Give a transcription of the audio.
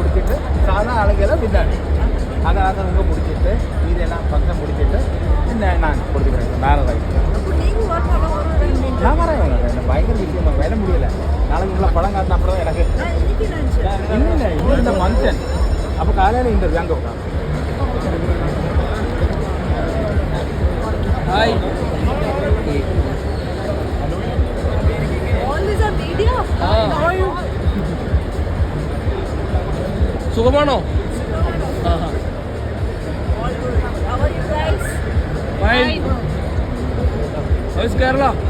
முடிச்சுட்டு சாதம் அழகையில் விந்தாடி அதை அதை உங்கள் பிடிச்சிட்டு இதெல்லாம் ஃபங்க்ஷன் முடிச்சுட்டு நான் கொடுத்துக்கிறேன். வேறு நான் வரேன் வேலை பயங்கர விஷயமா வேலை முடியலை. நாளைக்கு இவ்வளோ படம் காட்டினா அப்புறம் எனக்கு. இல்லை இந்த மனுஷன். அப்போ காலையில் இன்டர்வியூ அங்கே സുഖമാണോ? കേരള.